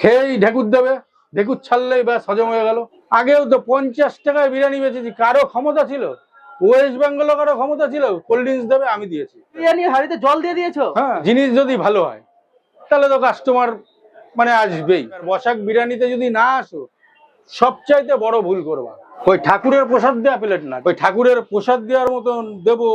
খেয়েই ঢেকুর দেবে ঢেকুর ছাড়লেই ব্যাস হজম হয়ে গেল। আগেও তো পঞ্চাশ টাকায় বিরিয়ানি বেচেছি কারও ক্ষমতা ছিল? ওয়েস্ট বেঙ্গলও কারও ক্ষমতা ছিল? কোল্ড ড্রিঙ্কস দেবে আমি দিয়েছি। বিরিয়ানি হাড়িতে জল দিয়ে দিয়েছ? হ্যাঁ জিনিস যদি ভালো হয় তাহলে তো কাস্টমার মানে আসবেই। বসাক বিরিয়ানিতে যদি না আসো সবচাইতে বড় ভুল করবা। ওই ঠাকুরের প্রসাদ দেওয়া প্লেট না ওই ঠাকুরের প্রসাদ দেওয়ার মতন দেবো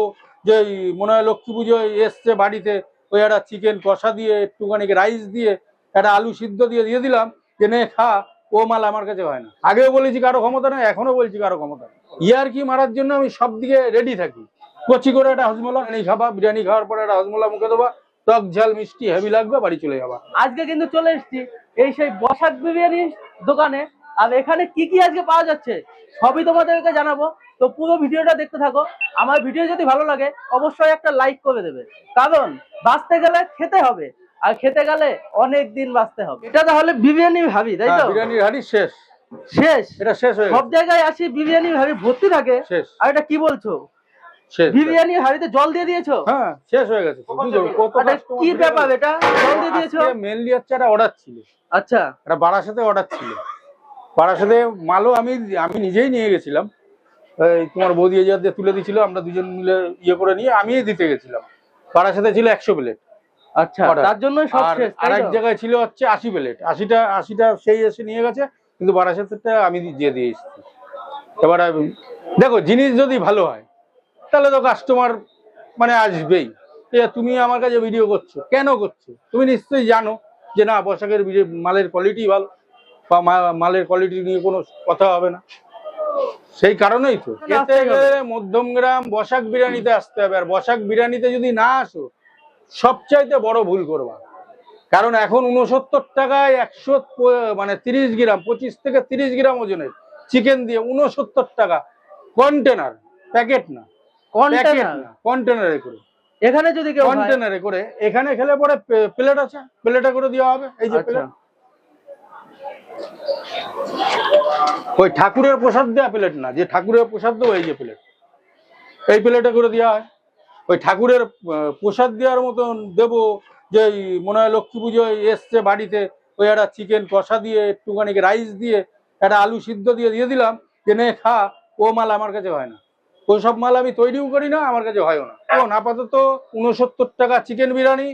যে মনে হয় লক্ষ্মী পুজোয় এসছে বাড়িতে ওই একটা চিকেন কষা দিয়ে একটুখানি রাইস দিয়ে একটা আলু সিদ্ধ দিয়ে দিয়ে দিলাম, যে নে, খা, ও মাল আমার কাছে হয় না। আগেও বলেছি কারও ক্ষমতা নেই এখনও বলছি কারও ক্ষমতা ইয়ার কি মারার জন্য আমি সব দিকে রেডি থাকি। কচি করে একটা হজমোলা বিরিয়ানি খাবা, বিরিয়ানি খাওয়ার পরে একটা হজমোলা মুখে দেবা, টক ঝাল, মিষ্টি, হেভি লাগবে, বাড়ি চলে যাবা। আজকে কিন্তু চলে এসছি এই সেই বসাক বিরিয়ানি দোকানে। আর এখানে কি কি আজকে পাওয়া যাচ্ছে, সবই তোমাদেরকে জানাব। তো পুরো ভিডিওটা দেখতে থাকো। আমার ভিডিও যদি ভালো লাগে, অবশ্যই একটা লাইক করে দেবে। কারণ, বাঁচতে গেলে খেতে হবে। আর খেতে গেলে অনেক দিন বাঁচতে হবে। এটা তাহলে বিরিয়ানি ভাবি তাই তো? বিরিয়ানির হাড়ি শেষ। শেষ? এটা শেষ হয়ে সব জায়গায় আসি বিরিয়ানি ভাবি ভর্তি থাকে। শেষ। আর এটা কি বলছো? শেষ বিরিয়ানি হাড়িতে জল দিয়ে দিয়েছ? হ্যাঁ শেষ হয়ে গেছে এটা customer কি ব্যাপার এটা? জল দিয়ে দিয়েছ? মেনলি হচ্ছে একটা অর্ডার ছিল। আচ্ছা। একটা বারাসাতে অর্ডার ছিল। বারাসাতে মালও আমি আমি নিজেই নিয়ে গেছিলাম। এই তোমার বৌদি এজার দিয়ে তুলে দিয়েছিল আমরা দুজন মিলে ইয়ে করে নিয়ে আমিই দিতে গেছিলাম। বারাসাতে ছিল একশো প্লেট আচ্ছা তার আর আরেক জায়গায় ছিল হচ্ছে আশি প্লেট। আশিটা আশিটা সেই এসে নিয়ে গেছে কিন্তু বারাসাতেরটা আমি দিয়ে দিয়ে এসেছি। এবার দেখো জিনিস যদি ভালো হয় তাহলে তো কাস্টমার মানে আসবেই। তুমি আমার কাছে ভিডিও করছ কেন করছ? তুমি নিশ্চয়ই জানো যে না পোশাকের মালের কোয়ালিটি ভালো বা মালের কোয়ালিটি নিয়ে কোনো কথা হবে না। সেই কারণেই তো। মধ্যমগ্রাম বসাক বিরিয়ানিতে আসতে হবে। আর বসাক বিরিয়ানিতে যদি না আসো সবচাইতে বড় ভুল করবা। কারণ এখন উনসত্তর টাকায় একশো মানে তিরিশ গ্রাম পঁচিশ থেকে তিরিশ গ্রাম ওজনের চিকেন দিয়ে উনসত্তর টাকা। কন্টেনার প্যাকেট না। কন্টেনার করে। এখানে যদি কেউ কন্টেনারে করে। এখানে খেলে পরে প্লেট আছে। প্লেটে করে দেওয়া হবে। এই যে আচ্ছা। প্লেট ওই ঠাকুরের প্রসাদ দেওয়া প্লেট না যে ঠাকুরের প্রসাদ দেবো এই যে প্লেট এই প্লেটে করে দেওয়া হয়। ওই ঠাকুরের প্রসাদ দেওয়ার মতন দেবো, যে মনে হয় লক্ষ্মী পুজোয় এসছে বাড়িতে, ওই একটা চিকেন কষা দিয়ে একটুখানি রাইস দিয়ে, একটা আলু সিদ্ধ দিয়ে দিয়ে দিলাম, যে নে খা, ও মাল আমার কাছে হয় না। ওই সব মাল আমি তৈরিও করি না, আমার কাছে হয়ও না। এখন আপাতত উনসত্তর টাকা চিকেন বিরিয়ানি,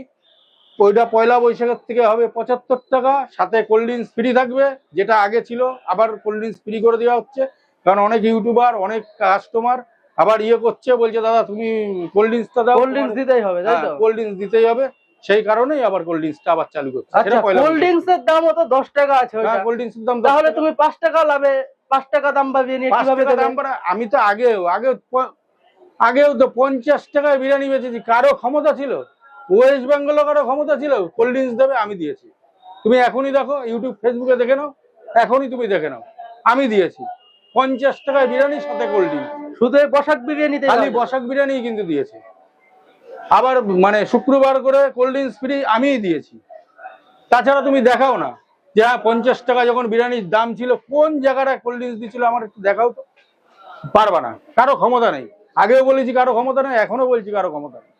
ওইটা পয়লা বৈশাখের থেকে হবে পঁচাত্তর টাকা, সাথে কোল্ড ড্রিঙ্কস ফ্রি থাকবে, যেটা আগে ছিল, আবার কোল্ড ড্রিঙ্কস ফ্রি করে দেওয়া হচ্ছে, কারণ অনেক ইউটিউবার অনেক কাস্টমার আবার ইয়ে করছে বলছে দাদা তুমি কোল্ড ড্রিঙ্কসটা দাও। কোল্ড ড্রিঙ্কস দিতেই হবে তাই তো? কোল্ড ড্রিঙ্কস দিতেই হবে। সেই কারণেই আবার কোল্ড ড্রিঙ্কসটা আবার চালু করছে। আচ্ছা কোল্ড ড্রিঙ্কস এর দাম তো দশ টাকা আছে ওইটা। কোল্ড ড্রিঙ্কসের দাম তাহলে তুমি পাঁচ টাকা লাভে পাঁচ টাকা দাম পাবিয়ে নিয়ে কীভাবে দাম বাড়া- আমি তো আগেও আগে আগেও তো পঞ্চাশ টাকায় বিরিয়ানি বেচেছি। কারও ক্ষমতা ছিল? ওয়েস্ট বেঙ্গলও কারও ক্ষমতা ছিল? কোল্ড ড্রিঙ্কস দেবে আমি দিয়েছি। তুমি এখনই দেখো ইউটিউব ফেসবুকে দেখে নাও। এখনই তুমি দেখে নাও। আমি দিয়েছি। পঞ্চাশ টাকায় বিরিয়ানি সাথে কোল্ড ড্রিঙ্কস শুধু বসাক বিরিয়ানিতে খালি বসাক বিরিয়ানি কিন্তু দিয়েছে। আবার মানে শুক্রবার করে কোল্ড ড্রিঙ্কস ফ্রি আমিই দিয়েছি। তাছাড়া তুমি দেখাও না যে হ্যাঁ পঞ্চাশ টাকা যখন বিরিয়ানির দাম ছিল কোন জায়গাটা কোল্ড ড্রিঙ্কস দিচ্ছিল আমার একটু দেখাও তো। পারবা না কারও ক্ষমতা নেই। আগেও বলেছি কারও ক্ষমতা নেই এখনও বলছি কারও ক্ষমতা নেই।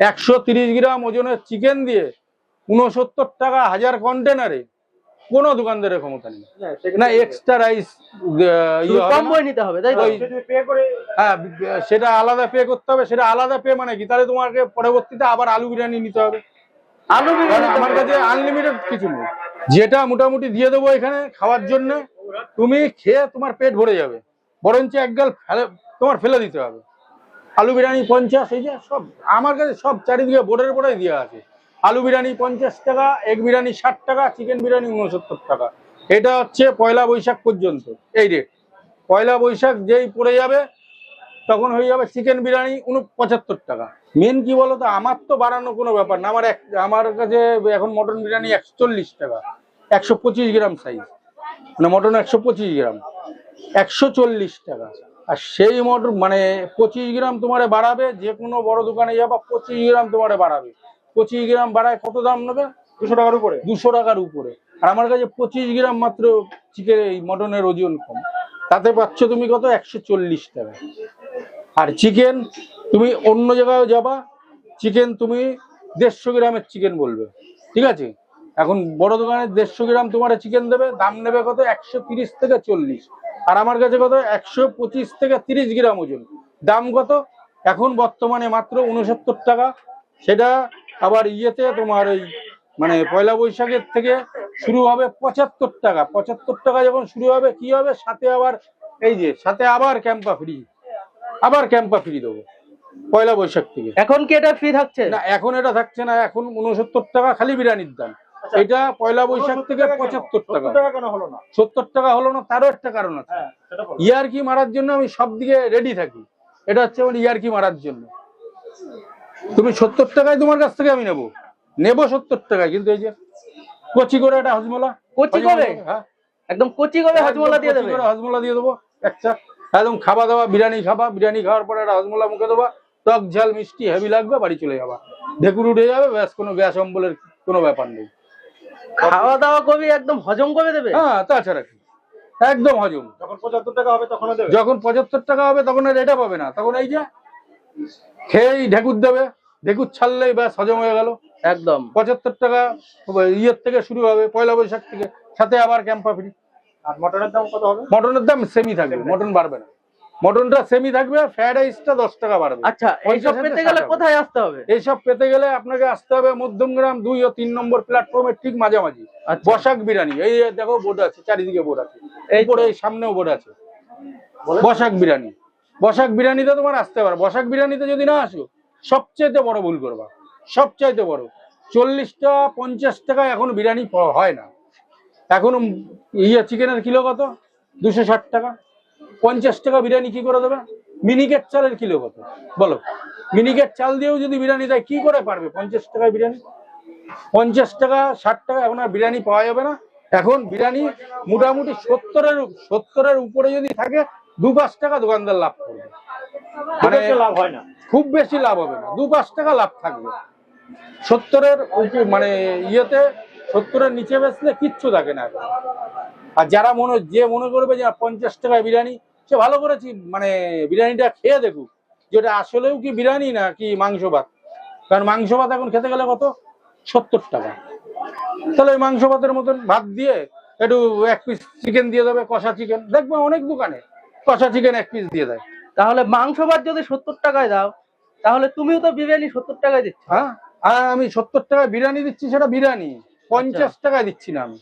একশো তিরিশ গ্রাম ওজনের চিকেন দিয়ে উনসত্তর টাকা হাজার কন্টেনারে কোনো দোকানদারের ক্ষমতা নেই। না এক্সট্রা রাইস কম বই নিতে হবে তাই হ্যাঁ সেটা আলাদা পে করতে হবে সেটা আলাদা পে মানে কি? তাহলে তোমাকে পরবর্তীতে আবার আলু বিরিয়ানি নিতে হবে। আলু বিরিয়ানি আমার কাছে আনলিমিটেড কিছু নেই। যেটা মোটামুটি দিয়ে দেবো এখানে খাওয়ার জন্য তুমি খেয়ে তোমার পেট ভরে যাবে। বরঞ্চ এক গাল ফেলে তোমার ফেলে দিতে হবে। আলু বিরিয়ানি পঞ্চাশ এই যে সব আমার কাছে সব চারিদিকে বোর্ডের বোর্ডে দেওয়া আছে। আলু বিরিয়ানি পঞ্চাশ টাকা এগ বিরিয়ানি ষাট টাকা চিকেন বিরিয়ানি উনসত্তর টাকা। এটা হচ্ছে পয়লা বৈশাখ পর্যন্ত, এই রেট পয়লা বৈশাখ যেই পড়ে যাবে, তখন হয়ে যাবে চিকেন বিরিয়ানি পঁচাত্তর টাকা। মেন কি বলতো, আমার তো বাড়ানো কোনো ব্যাপার না, আমার এক, আমার কাছে এখন মটন বিরিয়ানি একশো চল্লিশ টাকা, একশো পঁচিশ গ্রাম সাইজ মানে মটন একশো পঁচিশ গ্রাম, একশো চল্লিশ টাকা। আর সেই মটন মানে পঁচিশ গ্রাম তোমারে বাড়াবে, যে কোনো বড় দোকানে যাবা, পঁচিশ গ্রাম তোমারে বাড়াবে। পঁচিশ গ্রাম বাড়ায় কত দাম নেবে? দুশো টাকার উপরে। দুশো টাকার উপরে। আর আমার কাছে পঁচিশ গ্রাম মাত্র চিকেন এই মটনের ওজন কম। তাতে পাচ্ছ তুমি কত? একশো চল্লিশ টাকা। আর চিকেন তুমি অন্য জায়গায় যাবা। চিকেন তুমি দেড়শো গ্রামের চিকেন বলবে। ঠিক আছে? এখন বড় দোকানে দেড়শো গ্রাম তোমার চিকেন দেবে দাম নেবে কত? একশো তিরিশ থেকে চল্লিশ। আর আমার কাছে কত? একশো পঁচিশ থেকে তিরিশ গ্রাম ওজন। দাম কত? এখন বর্তমানে মাত্র উনসত্তর টাকা। সেটা আবার ইয়েতে তোমার ওই মানে পয়লা বৈশাখের থেকে শুরু হবে পঁচাত্তর টাকা। পঁচাত্তর টাকা যখন শুরু হবে কি হবে? সাথে আবার এই যে সাথে আবার ক্যাম্পা ফ্রি আবার ক্যাম্পা ফ্রি দেবো পয়লা বৈশাখ থেকে। এখন কি এটা ফ্রি থাকছে? না এখন এটা থাকছে না এখন উনসত্তর টাকা খালি বিরিয়ানির দাম। এটা পয়লা বৈশাখ থেকে পঁচাত্তর টাকা। টাকা হলো না? সত্তর টাকা হলো না তারও একটা কারণ আছে। হ্যাঁ সেটা বলো। ইয়ারকি মারার জন্য আমি সব দিকে রেডি থাকি। এটা হচ্ছে আমার ইয়ারকি মারার জন্য। তুমি সত্তর টাকায় তোমার কাছ থেকে আমি নেব। নেব সত্তর টাকায় কিন্তু এই যে কচি করে একটা হজমলা। কচি করে? হ্যাঁ। একদম কচি করে হজমলা দিয়ে দেবে? হজমলা দিয়ে দেবো একটা একদম খাওয়া দাওয়া বিরিয়ানি খাবা বিরিয়ানি খাওয়ার পরে একটা হজমলা মুখে দেবা। টক ঝাল মিষ্টি হেভি লাগবে বাড়ি চলে যাবা। ঢেকুর উঠে যাবে ব্যাস কোনো গ্যাস অম্বলের কোনো ব্যাপার নেই। খাওয়া দাওয়া করবি একদম হজম করে দেবে? হ্যাঁ তাছাড়া কি? একদম হজম। যখন পঁচাত্তর টাকা হবে তখন যখন পঁচাত্তর টাকা হবে তখন আর এটা পাবে না। তখন এই যে খেয়েই ঢেকুর দেবে ঢেকুর ছাড়লেই ব্যাস হজম হয়ে গেল। একদম। পঁচাত্তর টাকা ইয়ের থেকে শুরু হবে পয়লা বৈশাখ থেকে সাথে আবার ক্যাম্পা ফ্রি আর মটনের দাম কত হবে? মটনের দাম সেমি থাকবে মটন বাড়বে না। মটনটা সেমি থাকবে ফ্রাইড রাইসটা দশ টাকা বাড়বে। আচ্ছা এইসব পেতে গেলে কোথায় আসতে হবে? এইসব পেতে গেলে আপনাকে আসতে হবে মধ্যমগ্রাম দুই ও তিন নম্বর প্ল্যাটফর্মের ঠিক মাঝামাঝি। আচ্ছা। বসাক বিরিয়ানি। এই দেখো বোর্ড আছে চারিদিকে বোর্ড আছে। এই পরে এই সামনেও বোর্ড আছে। বসাক বিরিয়ানি। বসাক বিরিয়ানিতে তোমার আসতে পারো। বসাক বিরিয়ানিতে যদি না আসো সবচেয়ে বড় ভুল করবা। সবচাইতে বড়। চল্লিশটা পঞ্চাশ টাকা এখন বিরিয়ানি হয় না। এখন ইয়ে চিকেনের কিলো কত? দুশো ষাট টাকা। পঞ্চাশ টাকা বিরিয়ানি কি করে দেবে? মিনিকেট চালের কিলো কত? বলো। মিনিকেট চাল দিয়েও যদি বিরিয়ানি দেয়, কি করে পারবে পঞ্চাশ টাকায় বিরিয়ানি পঞ্চাশ টাকা, ষাট টাকা এখন আর বিরিয়ানি পাওয়া যাবে না। এখন বিরিয়ানি মোটামুটি সত্তরের সত্তরের উপরে যদি থাকে দু পাঁচ টাকা দোকানদার লাভ করবে। মানে লাভ হয় না। খুব বেশি লাভ হবে না। দু পাঁচ টাকা লাভ থাকবে। সত্তরের মানে ইয়েতে সত্তরের নিচে বেচলে কিচ্ছু থাকে না। আর যারা মনে যে মনে করবে যে পঞ্চাশ টাকায় বিরিয়ানি সে ভালো করেছি মানে বিরিয়ানিটা খেয়ে দেখুক। যেটা আসলেও কি বিরিয়ানি না কি মাংস ভাত? কারণ মাংস ভাত এখন খেতে গেলে কত? সত্তর টাকা। তাহলে ওই মাংস ভাতের মতন ভাত দিয়ে একটু এক পিস চিকেন দিয়ে দেবে কষা চিকেন দেখবে অনেক দোকানে। কষা চিকেন এক পিস দিয়ে দেয়। তাহলে মাংস ভাত যদি সত্তর টাকায় দাও তাহলে তুমিও তো বিরিয়ানি সত্তর টাকায় দিচ্ছ। হ্যাঁ? আর আমি সত্তর টাকায় বিরিয়ানি দিচ্ছি সেটা বিরিয়ানি। পঞ্চাশ টাকায় দিচ্ছি না আমি।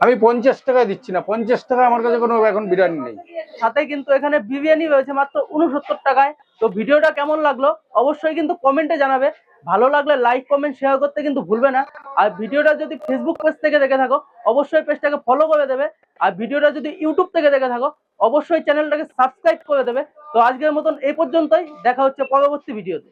আমি পঞ্চাশ টাকায় দিচ্ছি না। পঞ্চাশ টাকা আমার কাছে কোনো এখন বিরিয়ানি নেই। সাথে কিন্তু এখানে বিরিয়ানি রয়েছে মাত্র উনসত্তর টাকায়। তো ভিডিওটা কেমন লাগল? অবশ্যই কিন্তু কমেন্টে জানাবে। ভালো লাগলে লাইক কমেন্ট শেয়ার করতে কিন্তু ভুলবে না। আর ভিডিওটা যদি ফেসবুক পেজ থেকে দেখে থাকো অবশ্যই পেজটাকে ফলো করে দেবে। আর ভিডিওটা যদি ইউটিউব থেকে দেখে থাকো অবশ্যই চ্যানেলটাকে সাবস্ক্রাইব করে দেবে। তো আজকের মতন এই পর্যন্তই। দেখা হচ্ছে পরবর্তী ভিডিওতে।